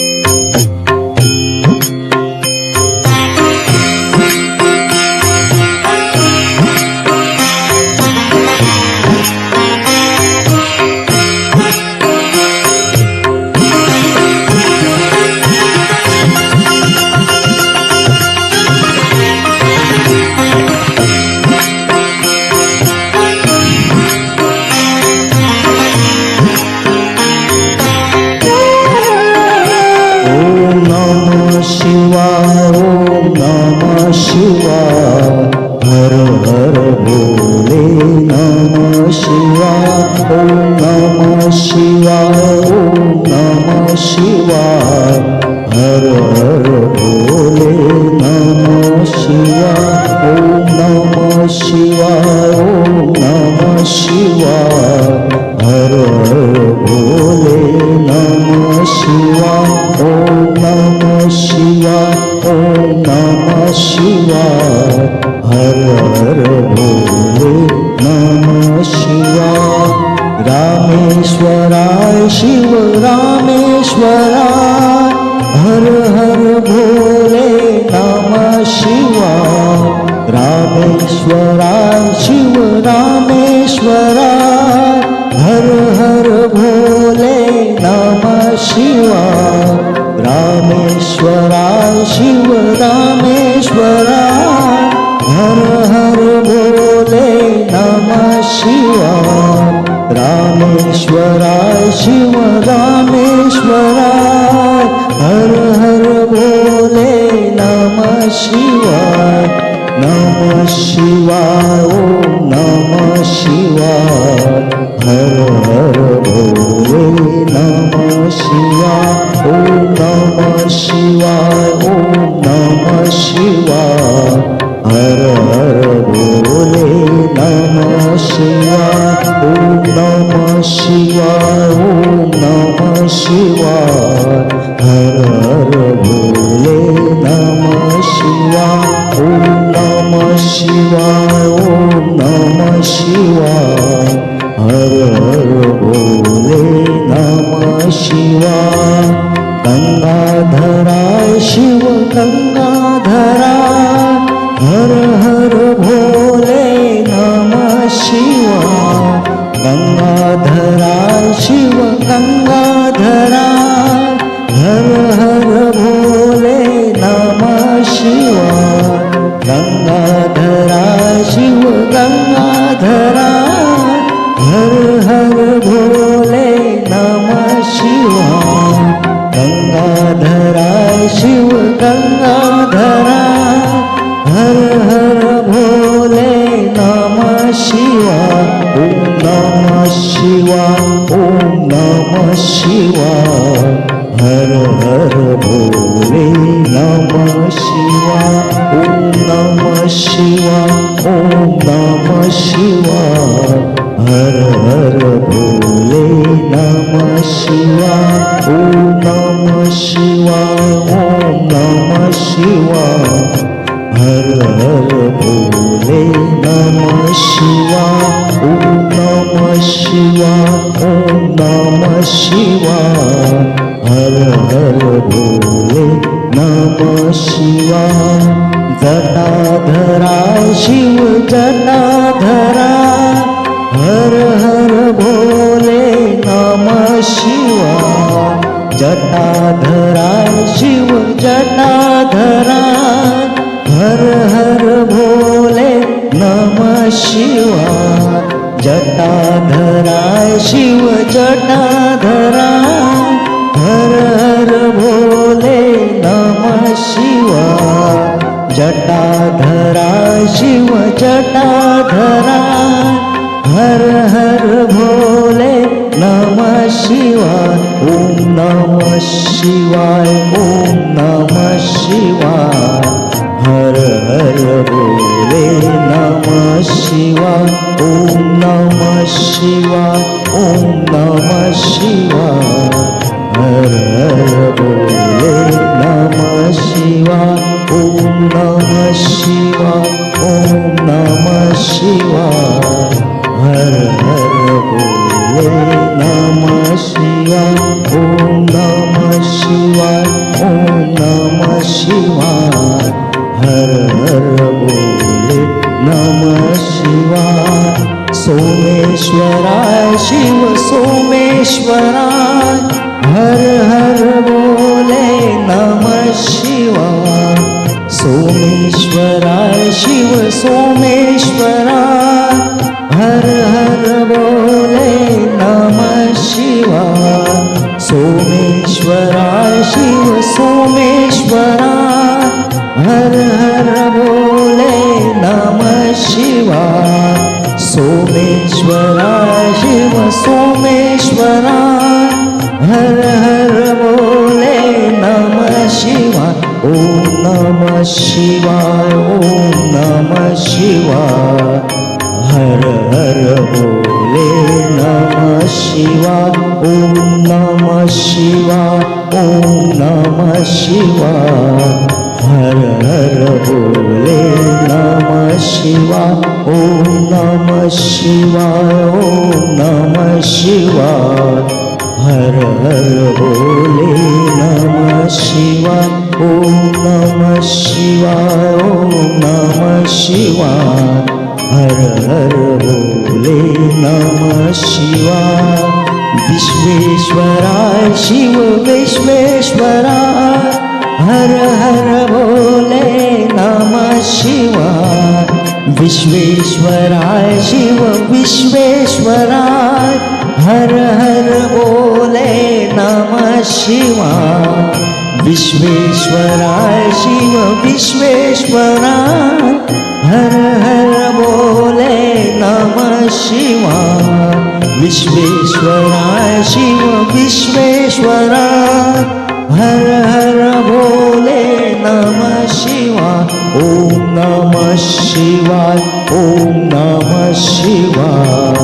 ओम नमः शिवाय हर हर भोले नमः शिवाय ओम नमः शिवाय ओम नमः शिवाय हर हर भोले नमः शिवाय रामेश्वराय शिव रामेश्वराय हर हर शिव रामेश्वराय हर हर भोले नमः शिवाय नमः शिवाय ओम नमः शिवाय, हर हर भोले नमः शिवाय ओम नमः शिवाय ओम नमः शिवाय, हर हर भोले शिव गंगाधराय हर हर भोले नमः शिवाय ओम नमः शिवा, ओम नमः शिवाय हर हर भोले नमः शिवाय ओम नमः शिवाय ओम नमः शिवाय शिवाय ओम नमः शिवाय ओम नमः शिवाय हर हर भोले नमः शिवाय जटाधराय शिव जटाधराय हर हर भोले नमः शिवाय जटाधराय शिव जटाधराय नमः जटा जटाधराय शिव जटाधराय, हर हर भोले नम शिवा। जटा जटाधराय शिव जटाधराय, हर हर भोले नम शिवाय ओम नम शिवाय, ओम नम शिवाय। हर हर भोले शिवाय ओम नमः शिवाय ओम नमः शिवाय हर हर भोले नमः शिवाय ओम नमः शिवाय ओम नमः शिवाय सोमेश्वराय शिव सोमेश्वराय। हर हर बोले नमः शिवाय। सोमेश्वराय, शिव सोमेश्वराय। हर हर बोले नमः शिवाय। सोमेश्वराय, शिव सोमेश्वराय। हर हर बोले नमः शिवाय। सोमेश्वराय शिव सोमेश्वराय हर हर बोले नमः शिवाय ओम नमः शिवाय ओम नमः शिवाय हर हर बोले नमः शिवाय ओम नमः शिवाय ओम नमः शिवाय शिवाय, ओम नमः शिवाय, हर हर बोले नमः शिवाय ओम नमः शिवाय ओम नमः शिवाय हर हर बोले नमः शिवाय विश्वेश्वराय शिव विश्वेश्वराय हर हर बोले नमः शिवाय विश्वेश्वराय शिव, विश्वेश्वराय, हर हर बोले नमः शिवाय विश्वेश्वराय शिव, विश्वेश्वराय, हर हर बोले नमः शिवाय विश्वेश्वराय शिव, विश्वेश्वराय, हर हर शिवाय ओम नमः शिवाय ओम नमः शिवाय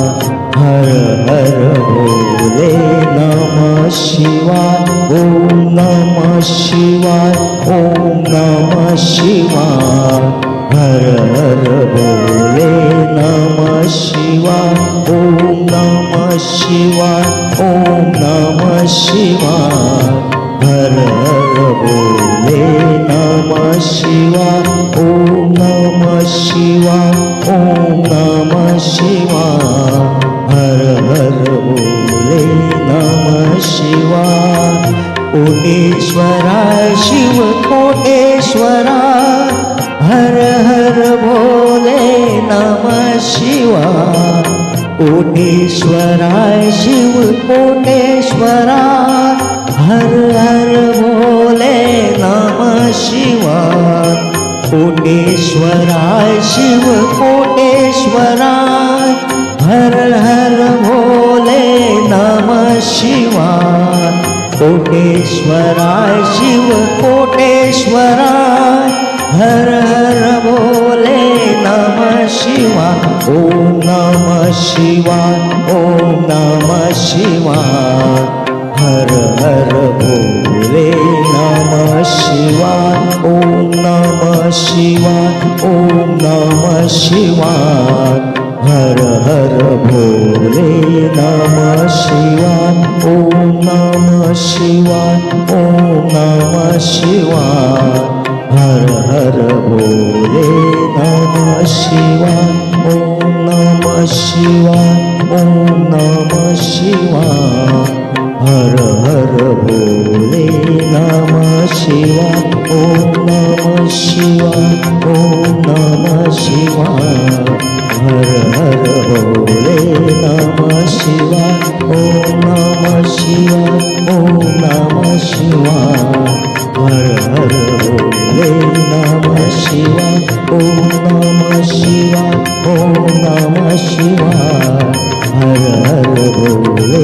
हर हर बोले नमः शिवाय ओम नमः शिवाय ओम नमः शिवाय हर हर बोले नमः शिवाय ओम नमः शिवाय ओम नमः शिवाय हर हर बोले नमः शिवाय ओम नमः शिवाय ओम नमः शिवाय हर हर बोले नमः शिवाय कोटेश्वराय शिव कोटेश्वराय हर हर बोले नमः शिवाय कोटेश्वराय शिव कोटेश्वराय हर हर बोले नम शिवाय कोटेश्वराय शिव कोटेश्वराय। हर हर बोले नम शिवाय कोटेश्वराय शिव कोटेश्वराय। हर हर बोले नम शिवाय ओम नम शिवाय ओम नम शिवाय हर भोले नम शिवा शिवाय ओम नम शिवाय ओम नम शिवाय। हर हर भोले नम शिवाय ओम नम शिवाय ओम नम शिवाय। हर हर भोले नम शिवाय ओम नम शिवाय ओम नम शिवाय। हर हर भोले नमः शिवाय ओम नमः शिवाय ओम नमः शिवाय हर हर भोले नमः शिवाय ओम नमः शिवाय ओम नमः शिवाय हर हर भोले नमः शिवाय ओम नमः शिवाय ओम नमः शिवाय हर हर भोले